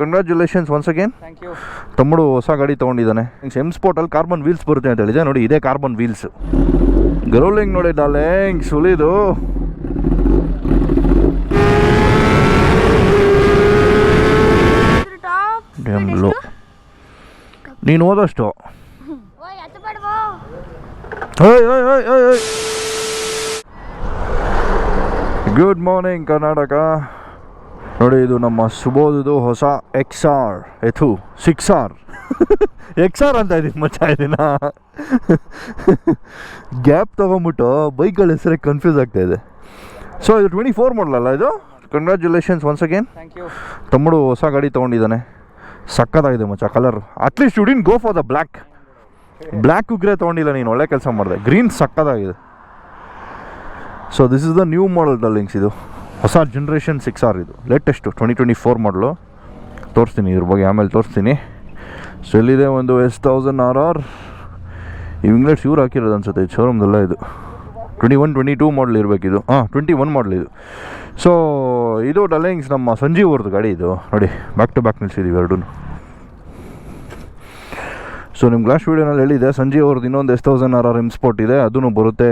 Congratulations once again thank you ತಮ್ಮಡು ಹೊಸ ಗಾಡಿ ತೊಗೊಂಡಿದ್ದಾನೆ. ಎಂ ಸ್ಪೋರ್ಟಲ್ಲಿ ಕಾರ್ಬನ್ ವೀಲ್ಸ್ ಬರುತ್ತೆ ಅಂತ ಹೇಳಿದೆ. ನೋಡಿ ಇದೇ ಕಾರ್ಬನ್ ವೀಲ್ಸ್ ಗರೋಲಿಂಗ್ ನೋಡಿ ಡಾರ್ಲಿಂಗ್ ಸುಲಿದು. ನೀನು ಓದಷ್ಟು? Good morning Karnataka. ನೋಡಿ ಇದು ನಮ್ಮ ಸುಬೋಧದು ಹೊಸ ಎಕ್ಸ್ ಆರ್ ಎಥು ಸಿಕ್ಸ್ ಆರ್ ಎಕ್ಸ್ ಆರ್ ಅಂತ ಇದೀನಿ ಮಚ್ಚಾ ಇದೀನ? ಗ್ಯಾಪ್ ತೊಗೊಂಬಿಟ್ಟು ಬೈಕ್ಗಳ ಹೆಸರೇ ಕನ್ಫ್ಯೂಸ್ ಆಗ್ತಾ ಇದೆ. ಸೊ ಇದು ಟ್ವೆಂಟಿ ಫೋರ್ ಅಲ್ಲ ಇದು? ಕಂಗ್ರ್ಯಾಚುಲೇಷನ್ಸ್ ಒನ್ಸ್ ಅಗೇನ್ ತಮ್ಮಡು ಹೊಸ ಗಾಡಿ ತೊಗೊಂಡಿದ್ದಾನೆ. ಸಕ್ಕತ್ತಾಗಿದೆ ಮಚ್ಚ colour at least you didn't go for the black black ಉಗ್ರೆ ತೊಗೊಂಡಿಲ್ಲ ನೀನು ಒಳ್ಳೆ ಕೆಲಸ ಮಾಡಿದೆ. ಗ್ರೀನ್ ಸಕ್ಕತ್ತಾಗಿದೆ. So this is the new model ಡಲ್ಲಿಂಗ್ಸ್ ಇದು. ಹೊಸ ಜನ್ರೇಷನ್ ಸಿಕ್ಸ್ ಆರ್ ಇದು. ಲೇಟೆಸ್ಟು ಟ್ವೆಂಟಿ ಟ್ವೆಂಟಿ ಫೋರ್ ಮಾಡಲು ತೋರಿಸ್ತೀನಿ, ಇದ್ರ ಬಗ್ಗೆ ಆಮೇಲೆ ತೋರಿಸ್ತೀನಿ. ಸೊ ಇಲ್ಲಿದೆ ಒಂದು S thousand R R winglets ಇವ್ರು ಹಾಕಿರೋದು ಅನ್ಸುತ್ತೆ ಇದು ಶೋರೂಮ್ದೆಲ್ಲ ಇದು. Twenty one twenty two model ಇರಬೇಕಿದು ಹಾಂ ಟ್ವೆಂಟಿ ಒನ್ ಮಾಡಲ್ ಇದು. ಸೊ ಇದು ಡಲ್ಲಿಂಗ್ಸ್ ನಮ್ಮ ಸಂಜೀವ್ ಅವ್ರದ್ದು ಗಾಡಿ ಇದು. ನೋಡಿ ಬ್ಯಾಕ್ ಟು ಬ್ಯಾಕ್ ನಿಲ್ಸಿದ್ದೀವಿ ಎರಡೂ. ಸೊ ನಿಮ್ಮ ಲಾಸ್ಟ್ ವೀಡಿಯೋನಲ್ಲಿ ಹೇಳಿದೆ ಸಂಜೀವ್ ಅವ್ರದ್ದು ಇನ್ನೊಂದು S thousand R R M ಇದೆ ಅದೂ ಬರುತ್ತೆ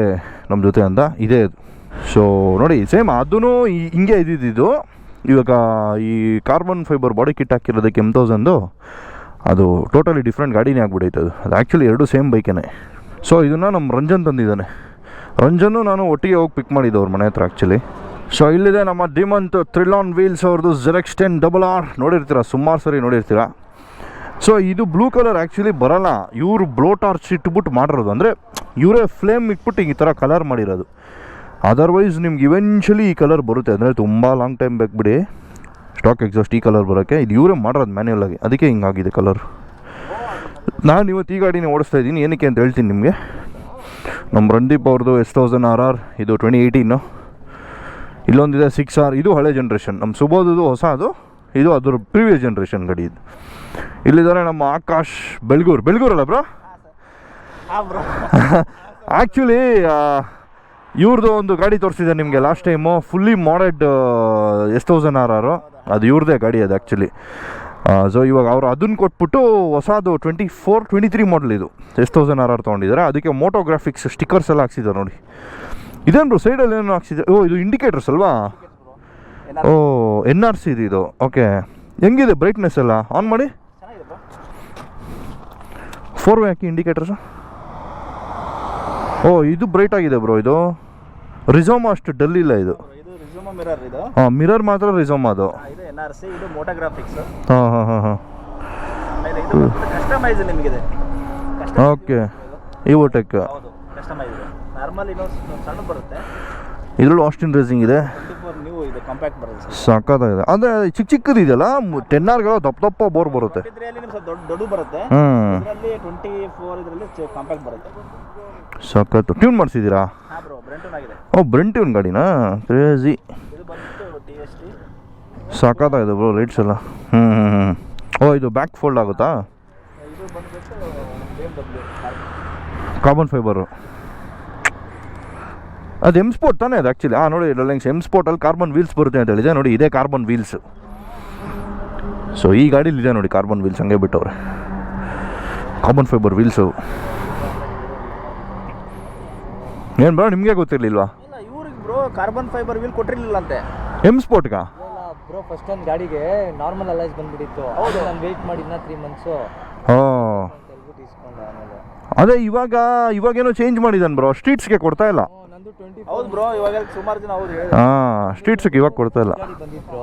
ನಮ್ಮ ಜೊತೆ ಅಂತ. ಇದೇ ಅದು. ಸೊ ನೋಡಿ ಸೇಮ್ ಅದೂ ಹಿಂಗೆ ಇದ್ದಿದ್ದು ಇವಾಗ ಈ ಕಾರ್ಬನ್ ಫೈಬರ್ ಬಾಡಿ ಕಿಟ್ ಹಾಕಿರೋದಕ್ಕೆ ಎಂ ತೌಸಂಡು ಅದು ಟೋಟಲಿ ಡಿಫ್ರೆಂಟ್ ಗಾಡಿನೇ ಆಗ್ಬಿಟ್ಟೈತೆ ಅದು. ಅದು ಆ್ಯಕ್ಚುಲಿ ಎರಡು ಸೇಮ್ ಬೈಕೇನೆ. ಸೊ ಇದನ್ನು ನಮ್ಮ ರಂಜನ್ ತಂದಿದ್ದಾನೆ. ರಂಜನ್ನು ನಾನು ಒಟ್ಟಿಗೆ ಹೋಗಿ ಪಿಕ್ ಮಾಡಿದ್ದು ಅವ್ರ ಮನೆ ಹತ್ರ ಆ್ಯಕ್ಚುಲಿ ಸೊ ಇಲ್ಲಿದೆ ನಮ್ಮ ಡಿಮಂತ್ ಥ್ರಿಲಾನ್ ವೀಲ್ಸ್ ಅವ್ರದ್ದು ಜೆರೆಕ್ಸ್ ಟೆನ್ ಡಬಲ್ ಆರ್ ನೋಡಿರ್ತೀರ? ಸುಮಾರು ಸರಿ ನೋಡಿರ್ತೀರ? ಸೊ ಇದು ಬ್ಲೂ ಕಲರ್ ಆ್ಯಕ್ಚುಲಿ ಬರಲ್ಲ. ಇವರು ಬ್ಲೋ ಟಾರ್ಚ್ ಇಟ್ಬಿಟ್ಟು ಮಾಡಿರೋದು. ಅಂದರೆ, ಇವರೇ ಫ್ಲೇಮ್ ಇಟ್ಬಿಟ್ಟು ಈ ಥರ ಕಲರ್ ಮಾಡಿರೋದು. ಅದರ್ವೈಸ್ ನಿಮ್ಗೆ ಇವೆನ್ಚುಲಿ ಈ ಕಲರ್ ಬರುತ್ತೆ. ಅಂದರೆ ತುಂಬ ಲಾಂಗ್ ಟೈಮ್ ಬೇಕು ಬಿಡಿ. ಸ್ಟಾಕ್ ಎಕ್ಸಾಸ್ಟ್ ಈ ಕಲರ್ ಬರೋಕ್ಕೆ. ಇದು ಇವರೇ ಮಾಡಿರೋದು ಮ್ಯಾನ್ಯಲ್ ಆಗಿ. ಅದಕ್ಕೆ ಹಿಂಗಾಗಿದೆ ಕಲರ್ ನಾನು ಇವತ್ತು ಈ ಗಾಡಿನೇ ಓಡಿಸ್ತಾ ಇದ್ದೀನಿ. ಏನಕ್ಕೆ ಅಂತ ಹೇಳ್ತೀನಿ ನಿಮಗೆ. ನಮ್ಮ ರಂದೀಪ್ ಅವ್ರದ್ದು ಎಸ್ ತೌಸಂಡ್ ಆರ್ ಆರ್ ಇದು ಟ್ವೆಂಟಿ ಏಯ್ಟೀನು ಇಲ್ಲೊಂದಿದೆ ಸಿಕ್ಸ್ ಆರ್ ಇದು ಹಳೆ ಜನ್ರೇಷನ್ ನಮ್ಮ ಸುಬೋಧದು ಹೊಸ ಅದು. ಇದು ಅದ್ರ ಪ್ರೀವಿಯಸ್ ಜನ್ರೇಷನ್ ಗಾಡಿ ಇದು. ಇಲ್ಲಿದ್ದಾರೆ ನಮ್ಮ ಆಕಾಶ್ ಬೆಳಗೂರು. ಬೆಳಗೂರಲ್ಲ ಬ್ರೋ? ಆ್ಯಕ್ಚುಲಿ ಇವ್ರದ್ದು ಒಂದು ಗಾಡಿ ತೋರಿಸಿದೆ ನಿಮಗೆ last time fully modded S thousand R R ಅದು ಇವ್ರದ್ದೇ ಗಾಡಿ ಅದು ಆ್ಯಕ್ಚುಲಿ ಸೊ ಇವಾಗ ಅವರು ಅದನ್ನು ಕೊಟ್ಬಿಟ್ಟು ಹೊಸದು twenty four twenty three model ಇದು. ಎಸ್ ತೌಸಂಡ್ ಆರ್ ಆರ್ ತೊಗೊಂಡಿದ್ದಾರೆ ಅದಕ್ಕೆ ಮೋಟೋಗ್ರಾಫಿಕ್ಸ್ ಸ್ಟಿಕ್ಕರ್ಸ್ ಎಲ್ಲ ಹಾಕ್ಸಿದ್ದಾರೆ ನೋಡಿ. ಇದೇನು ಬ್ರೋ ಸೈಡಲ್ಲಿ ಏನು ಹಾಕ್ಸಿದೆ? ಓ ಇದು ಇಂಡಿಕೇಟರ್ಸ್ ಅಲ್ವಾ? ಓ ಎನ್ ಆರ್ ಸಿ ಇದು ಇದು. ಓಕೆ ಹೆಂಗಿದೆ ಬ್ರೈಟ್ನೆಸ್ ಎಲ್ಲ? ಆನ್ ಮಾಡಿ? ಫೋರ್ ವೇ ಹಾಕಿ ಇಂಡಿಕೇಟರ್ಸ್ ಓ ಇದು ಬ್ರೈಟ್ ಆಗಿದೆ ಬ್ರೋ ಇದು. ರಿಸೋಮಾ ಅಷ್ಟು ಡಲ್ ಇಲ್ಲ ಇದು. ಇದು ರಿಸ್ಯೂಮ ಮಿರರ್ ಇದು? ಹಾಂ ಮಿರರ್ ಮಾತ್ರ ರಿಸೋಮ್ ಅದು. ಆ, ಇದು ಎನ್ ಆರ್ ಸಿ ಇದು ಮೋಟೋಗ್ರಾಫಿಕ್ಸ್. ಹಾಂ ಹಾಂ ಹಾಂ ಹಾಂ. ಆಮೇಲೆ ಇದು ಕಸ್ಟಮೈಸ್ ನಿಮಗಿದೆ. ಓಕೆ. ಈ ಓಟೆಕ್. ಹೌದು ಕಸ್ಟಮೈಸ್. ಇದೆ ನಾರ್ಮಲ್ ಇನ್ನೊಂದು ಸಣ್ಣ ಬರುತ್ತೆ. ಇದರಲ್ಲೂ ಆಸ್ಟಿನ್ ರೇಸಿಂಗ್ ಇದೆ. ಟ್ವೆಂಟಿ ಫೋರ್ ನೀವು ಇದು ಕಾಂಪ್ಯಾಕ್ಟ್ ಬರುತ್ತೆ ಸರ್. ಸಕ್ಕತ್ತಾಗಿದೆ ಅಂದರೆ ಚಿಕ್ಕ ಚಿಕ್ಕದಿದೆಯಲ್ಲ ಟೆನ್ ಆರ್ಗಳು ದಪ್ಪ ದಪ್ಪ ಬೋರ್ ಬರುತ್ತೆ. ಟ್ವೆಂಟಿ ತ್ರೀಯಲ್ಲಿ ನಿಮ್ಗೆ ಸ್ವಲ್ಪ ದೊಡ್ಡ ದೊಡ್ಡ ಬರುತ್ತೆ. ಹ್ಞೂ ಇದರಲ್ಲಿ ಟ್ವೆಂಟಿ ಫೋರ್ ಇದರಲ್ಲಿ ಕಾಂಪ್ಯಾಕ್ಟ್ ಬರುತ್ತೆ. ಸಖತ್ತು ಟ್ಯೂನ್ ಮಾಡಿಸಿದ್ದೀರಾ? ಓ ಬ್ರೆಂಟ್ ಟ್ಯೂನ್ ಗಾಡಿನಾ ಕ್ರೇಜಿ ಸಾಕಾಗಿದೆ ಬ್ರೋ ರೇಟ್ಸ್ ಎಲ್ಲ. ಹ್ಞೂ ಹ್ಞೂ ಹ್ಞೂ ಓ ಇದು ಬ್ಯಾಕ್ ಫೋಲ್ಡ್ ಆಗುತ್ತಾ? ಕಾರ್ಬನ್ ಫೈಬರು ಅದು ಎಂ ಸ್ಪೋರ್ಟ್ ತಾನೇ ಅದು ಆ್ಯಕ್ಚುಲಿ ಹಾಂ ನೋಡಿ ಡಲ್ಲಿಂಗ್ಸ್ ಎಂ ಸ್ಪೋರ್ಟಲ್ಲಿ ಕಾರ್ಬನ್ ವೀಲ್ಸ್ ಬರುತ್ತೆ ಅಂತ ಹೇಳಿದೆ. ನೋಡಿ ಇದೇ ಕಾರ್ಬನ್ ವೀಲ್ಸ್ ಸೊ ಈ ಗಾಡೀಲಿ ಇದೆ ನೋಡಿ ಕಾರ್ಬನ್ ವೀಲ್ಸ್ ಹಂಗೆ ಬಿಟ್ಟವ್ರೆ. ಕಾರ್ಬನ್ ಫೈಬರ್ ವೀಲ್ಸು ಏನು ಬ್ರೋ ನಿಮಗೆ ಗೊತ್ತಿರಲಿಲ್ವಾ? ಇಲ್ಲ ಇವ್ರಿಗೆ ಬ್ರೋ ಕಾರ್ಬನ್ ಫೈಬರ್ ವೀಲ್ ಕೊಟ್ಟಿರಲಿಲ್ಲ ಅಂತೆ ಎಂ ಸ್ಪೋರ್ಟ್ಗಾ ಬ್ರೋ ಫಸ್ಟ್ ಒಂದು ಗಾಡಿಗೆ ನಾರ್ಮಲ್ ಅಲೈಸ್ ಬಂದ್ಬಿಟ್ಟಿತ್ತು. ಹೌದು. ನಾನು ವೆಯ್ಟ್ ಮಾಡಿದ್ನ ತ್ರೀ ಮಂತ್ಸು ಓ ಅಂತ ಹೇಳ್ಬಿಟ್ಟು ಇಸ್ಕೊಂಡೆ ಆಮೇಲೆ. ಅದೇ ಇವಾಗ ಇವಾಗೇನೋ ಚೇಂಜ್ ಮಾಡಿದ್ದಾನೆ ಬ್ರೋ ಸ್ಟ್ರೀಟ್ಸ್ಗೆ ಕೊಡ್ತಾ ಇಲ್ಲ. ನಂದು ಟ್ವೆಂಟಿ ಹೌದು ಬ್ರೋ ಇವಾಗ ಸುಮಾರು ಜನ ಹೌದು ಹೇಳಿ ಹಾಂ ಸ್ಟ್ರೀಟ್ಸ್ಗೆ ಇವಾಗ ಕೊಡ್ತಾ ಇಲ್ಲ. ಗಾಡಿ ಬಂದಿತ್ತು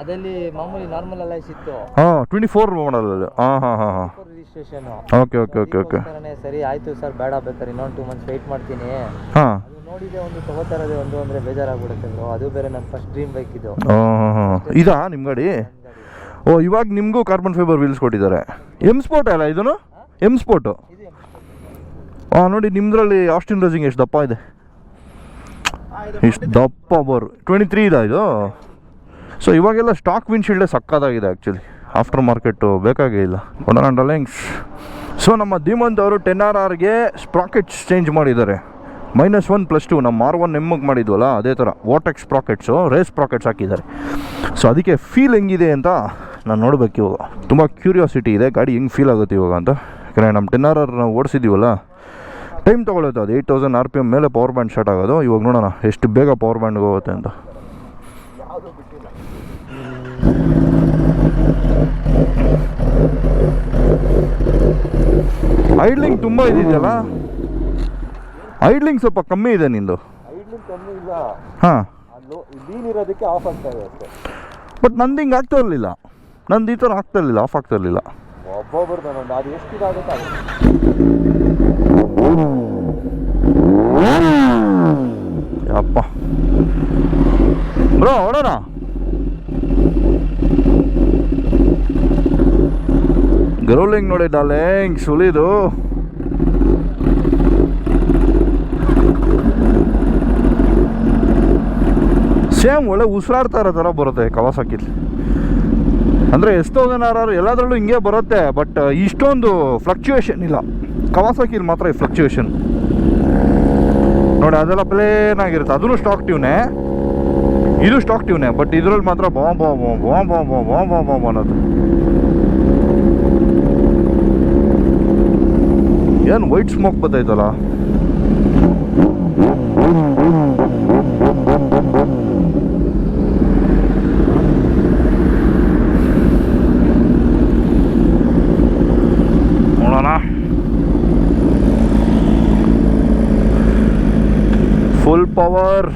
ಅದಲ್ಲಿ ಮಾಮೂಲಿ ನಾರ್ಮಲ್ ಅಲೈಸ್ ಇತ್ತು ಹಾಂ ಟ್ವೆಂಟಿ ಫೋರ್ ಮಾಡಲ್ ಹಾಂ ಹಾಂ ಹಾಂ ಹಾಂ. Registration okay okay okay okay ಸರಿ ಆಯ್ತು ಸರ್ ಬೇಡ ಬೇಕಾದ್ರೆ ಇನ್ನೊಂದು ಟೂ ಮಂತ್ಸ್ ವೆಯ್ಟ್ ಮಾಡ್ತೀನಿ. ಹಾಂ. ಅದು ನೋಡಿದೆ ಒಂದು ತಗೋತಾ ಇರೋದೇ ಒಂದು ಅಂದರೆ ಬೇಜಾರಾಗ್ಬಿಡುತ್ತೆ ಬ್ರೋ ಅದು ಬೇರೆ ನನ್ನ ಫಸ್ಟ್ ಡ್ರೀಮ್ ಬೈಕ್ ಇದು. ಇದಾ ನಿಮ್ಮ ಗಾಡಿ? ಓ ಇವಾಗ ನಿಮಗೂ ಕಾರ್ಬನ್ ಫೈಬರ್ ವೀಲ್ಸ್ ಕೊಟ್ಟಿದ್ದಾರೆ. ಎಂ ಸ್ಪೋರ್ಟ್ ಅಲ್ಲ ಇದನ್ನು? ಎಂ ಸ್ಪೋರ್ಟು ಹಾಂ ನೋಡಿ ನಿಮ್ಮದ್ರಲ್ಲಿ ಆಸ್ಟಿನ್ ರೇಸಿಂಗ್ ಎಷ್ಟು ದಪ್ಪ ಇದೆ. ಇಷ್ಟು ದಪ್ಪ ಬೋರ್. ಟ್ವೆಂಟಿ ತ್ರೀ ಇದೆ ಇದು? ಸೊ ಇವಾಗೆಲ್ಲ ಸ್ಟಾಕ್ ವಿನ್ಶೀಲ್ಡೇ ಸಕ್ಕತ್ತಾಗಿದೆ ಆ್ಯಕ್ಚುಲಿ ಆಫ್ಟರ್ ಮಾರ್ಕೆಟು ಬೇಕಾಗೇ ಇಲ್ಲ. ಒನ್ ಆ್ಯಂಡ್ ಅಲೆಂಗ್ಸ್ ಸೊ ನಮ್ಮ ಧೀಮಂತ್ ಅವರು ಟೆನ್ ಆರ್ ಆರ್ಗೆ ಸ್ಪ್ರಾಕೆಟ್ಸ್ ಚೇಂಜ್ ಮಾಡಿದ್ದಾರೆ. ಮೈನಸ್ ಒನ್ ಪ್ಲಸ್ ಟು ನಮ್ಮ ಆರ್ ಒನ್ ಎಮ್ಮಗೆ ಮಾಡಿದ್ವಲ್ಲ, ಅದೇ ಥರ. ವಾಟೆಕ್ಸ್ ಪ್ರಾಕೆಟ್ಸು ರೇಸ್ ಪ್ರಾಕೆಟ್ಸ್ ಹಾಕಿದ್ದಾರೆ. ಸೊ ಅದಕ್ಕೆ ಫೀಲ್ ಹೆಂಗಿದೆ ಅಂತ ನಾನು ನೋಡಬೇಕು ಇವಾಗ. ತುಂಬ ಕ್ಯೂರಿಯಾಸಿಟಿ ಇದೆ, ಗಾಡಿ ಹೆಂಗೆ ಫೀಲ್ ಆಗುತ್ತೆ ಇವಾಗ ಅಂತ. ಯಾಕಂದರೆ ನಮ್ಮ ಟೆನ್ ಆರ್ ಆರ್ ನಾವು ಓಡಿಸಿದ್ದೀವಲ್ಲ ಟೈಮ್ ತೊಗೊಳುತ್ತೆ ಅದು. Eight thousand R P M ಮೇಲೆ ಪವರ್ ಬ್ಯಾಂಡ್ ಸ್ಟಾರ್ಟ್ ಆಗೋದು. ಇವಾಗ ನೋಡೋಣ, ಎಷ್ಟು ಬೇಗ ಪವರ್ ಬ್ಯಾಂಡ್ಗೆ ಹೋಗುತ್ತೆ ಅಂತ. ಐಡ್ಲಿಂಗ್ ತುಂಬ ಇದೆಯಲ್ಲ ಐಡ್ಲಿಂಗ್ ಸ್ವಲ್ಪ ಕಮ್ಮಿ ಇದೆ ನಿಂದು. ಐಡ್ಲಿಂಗ್ ಕಮ್ಮಿ ಇಲ್ಲ. ಹಾಂ. ಲೀನ್ ಇರೋದಕ್ಕೆ ಆಫ್ ಆಗ್ತಾ ಇದೆ ಅಷ್ಟೇ. ಬಟ್ ನಂದು ಹಿಂಗೆ ಆಗ್ತಾ ಇರಲಿಲ್ಲ. ನಂದು ಈ ಥರ ಆಗ್ತಾ ಇರಲಿಲ್ಲ ಆಫ್ ಆಗ್ತಾ ಇರಲಿಲ್ಲ. ಅದು ಎಷ್ಟು ಇದಾಗುತ್ತೆ ಅಪ್ಪ ಬ್ರೋ ಹೊಡೋಣ ಗ್ರೌಲಿಂಗ್ ನೋಡಿ ಡಾರ್ಲಿಂಗ್ ಸುಲಿದು ಸೇಮ್ ಒಳ್ಳೆ ಉಸಿರಾಡ್ತಾ ಇರೋ ಥರ ಬರುತ್ತೆ ಕವಾಸಾಕಿಲಿ ಅಂದರೆ ಎಷ್ಟೋ ಜನ ಎಲ್ಲದರಲ್ಲೂ ಹಿಂಗೆ ಬರುತ್ತೆ ಬಟ್ ಇಷ್ಟೊಂದು ಫ್ಲಕ್ಚುಯೇಷನ್ ಇಲ್ಲ. ಕವಾಸಾಕಿಲಿ ಮಾತ್ರ ಈ ಫ್ಲಕ್ಚುಯೇಷನ್ ನೋಡಿ ಅದೆಲ್ಲ ಪ್ಲೇನ್ ಆಗಿರುತ್ತೆ. ಅದೂ ಸ್ಟಾಕ್ ಟ್ಯೂನೇ ಇದು ಸ್ಟಾಕ್ ಟ್ಯೂನೇ ಬಟ್ ಇದ್ರಲ್ಲಿ ಮಾತ್ರ ಬಾಂಬ್ ಬಾಂಬ್ ಬಾಂಬ್ ಬಾಂಬ್ ಬಾಂಬ್ ಬಾಂಬ್ ಬಾಂಬ್ ಬಾಂಬ್ ಅನ್ನೋದು. ಏನು ವೈಟ್ ಸ್ಮೋಕ್ ಬರ್ತೈತಲ್ಲ ನೋಡೋಣ. Full power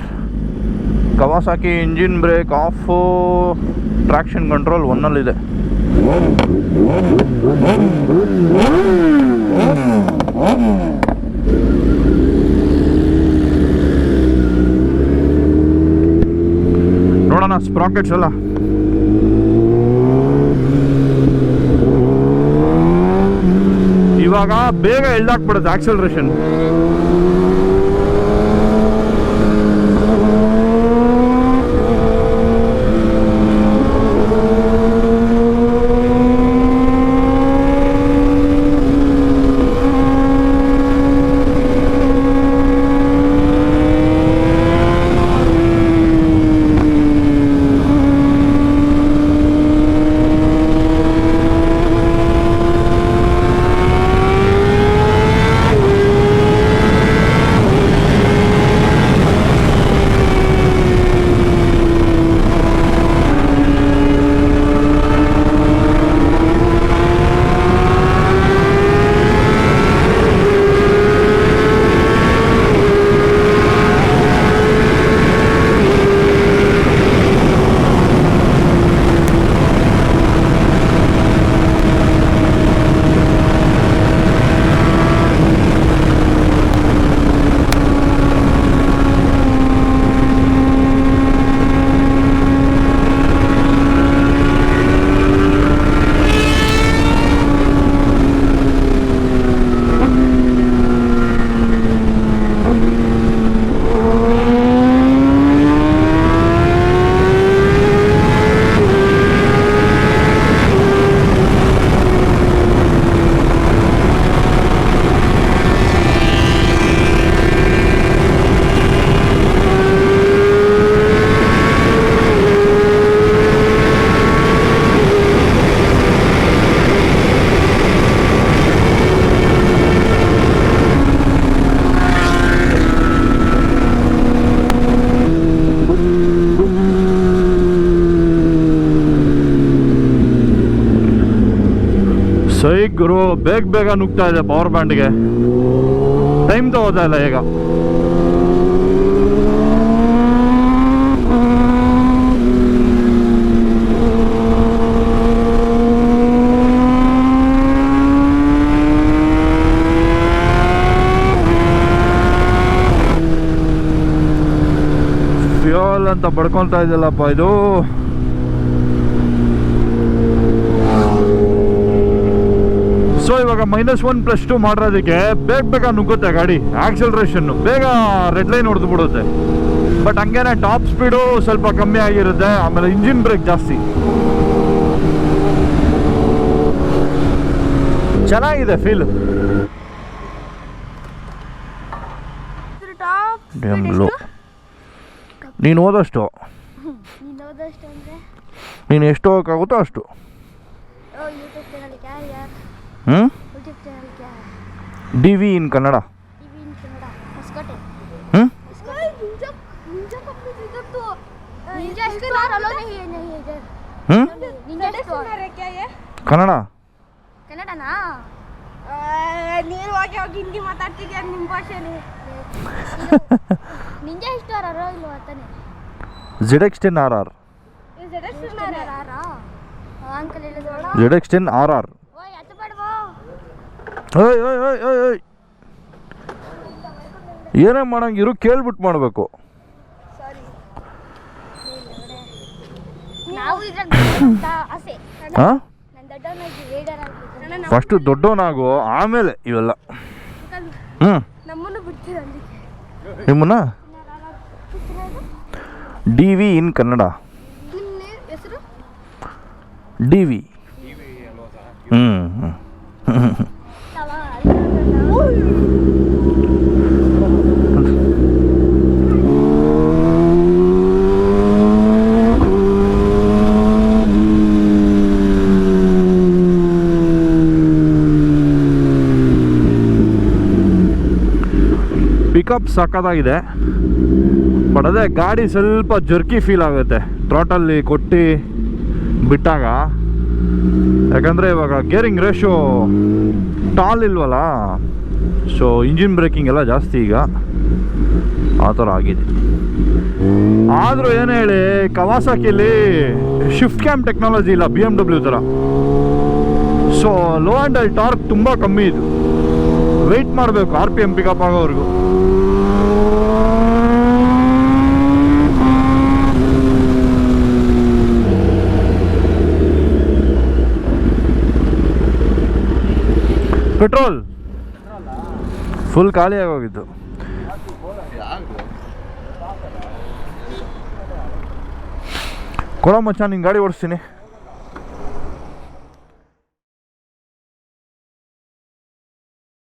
Kawasaki engine brake off traction control ಒನ್ನಲ್ಲಿದೆ ನೋಡೋಣ ಸ್ಪ್ರಾಕೆಟ್ಸ್ ಎಲ್ಲ. ಇವಾಗ ಬೇಗ ಎಲ್ದಾಕ್ಬಿಡುತ್ತೆ ಆಕ್ಸಲ್ರೇಷನ್ ಗುರು ಬೇಗ ಬೇಗ ನುಗ್ತಾ ಇದೆ ಪವರ್ ಬ್ಯಾಂಡ್ಗೆ ಟೈಮ್ ತಗೋತಾ ಇಲ್ಲ ಈಗ ಫ್ಯೂಲ್ ಅಂತ ಬಡ್ಕೊಳ್ತಾ ಇದೆಯಲ್ಲಪ್ಪ ಇದು ಸೊ ಇವಾಗ ಮೈನಸ್ ಒನ್ ಪ್ಲಸ್ ಟು ಮಾಡಿರೋದಕ್ಕೆ ಬೇಗ ಬೇಗ ನುಗ್ಗುತ್ತೆ ಗಾಡಿ ಆಕ್ಸಲ್ರೇಷನ್ ಬೇಗ ರೆಡ್ ಲೈನ್ ಹೊಡೆದು ಬಿಡುತ್ತೆ. ಬಟ್ ಹಂಗೇನೆ ಟಾಪ್ ಸ್ಪೀಡು ಸ್ವಲ್ಪ ಕಮ್ಮಿ ಆಗಿರುತ್ತೆ ಆಮೇಲೆ ಇಂಜಿನ್ ಬ್ರೇಕ್ ಜಾಸ್ತಿ. ಚೆನ್ನಾಗಿದೆ ಫೀಲ್ ನೀನು ಓದಷ್ಟು ನೀನು ಎಷ್ಟು ಹೋಗೋಕ್ಕಾಗುತ್ತೋ ಅಷ್ಟು. ಹ್ಞೂ D V in Kannada? Kannada? ನಿಮ್ಮ R R Z X ten R R ಓಯ್ ಓಯ್ ಓಯ್ ಓಯ್ ಓಯ್ ಏನೇ ಮಾಡಂಗಿರು ಕೇಳ್ಬಿಟ್ಟು ಮಾಡಬೇಕು. ನಾವು ಇದ್ರಾಗ ಆಸೆ. ಹಾಂ? ಫಸ್ಟು ದೊಡ್ಡವನಾಗು ಆಮೇಲೆ ಇವೆಲ್ಲ. ಹ್ಞೂ ನಮ್ಮನ್ನು ಡಿ ವಿ ಇನ್ ಕನ್ನಡ. ನಿಮ್ಮ ಹೆಸರು? D V. ಹ್ಞೂ ಹ್ಞೂ ಪಿಕಪ್ ಸಕ್ಕತ್ತಾಗಿದೆ ಬಟ್ ಅದೇ ಗಾಡಿ ಸ್ವಲ್ಪ ಜರ್ಕಿ ಫೀಲ್ ಆಗುತ್ತೆ. ಥ್ರಾಟಲ್ಲಿ ಕೊಟ್ಟು ಬಿಟ್ಟಾಗ. ಯಾಕಂದರೆ ಇವಾಗ ಗೇರಿಂಗ್ ರೇಷೋ ಟಾಲ್ ಇಲ್ವಲ್ಲ? ಸೊ ಇಂಜಿನ್ ಬ್ರೇಕಿಂಗ್ ಎಲ್ಲ ಜಾಸ್ತಿ ಈಗ. ಆ ಥರ ಆಗಿದೆ. ಆದರೂ ಏನು ಹೇಳಿ ಕವಾಸಾಕಿಲಿ ಶಿಫ್ಟ್ ಕ್ಯಾಮ್ ಟೆಕ್ನಾಲಜಿ ಇಲ್ಲ ಬಿ ಎಂ ಡಬ್ಲ್ಯೂ ಥರ. ಸೊ ಲೋ ಆ್ಯಂಡ್ ಟಾರ್ಕ್ ತುಂಬ ಕಮ್ಮಿ ಇದು. ವೆಯ್ಟ್ ಮಾಡಬೇಕು ಆರ್ ಪಿ ಎಂ ಪಿಕಪ್ ಆಗೋವರೆಗೂ. ಪೆಟ್ರೋಲ್ ಫುಲ್ ಖಾಲಿ ಆಗೋಗಿದ್ದು. ಕೊಡಮ್ಮ ನಿಂಗೆ ಗಾಡಿ ಓಡಿಸ್ತೀನಿ.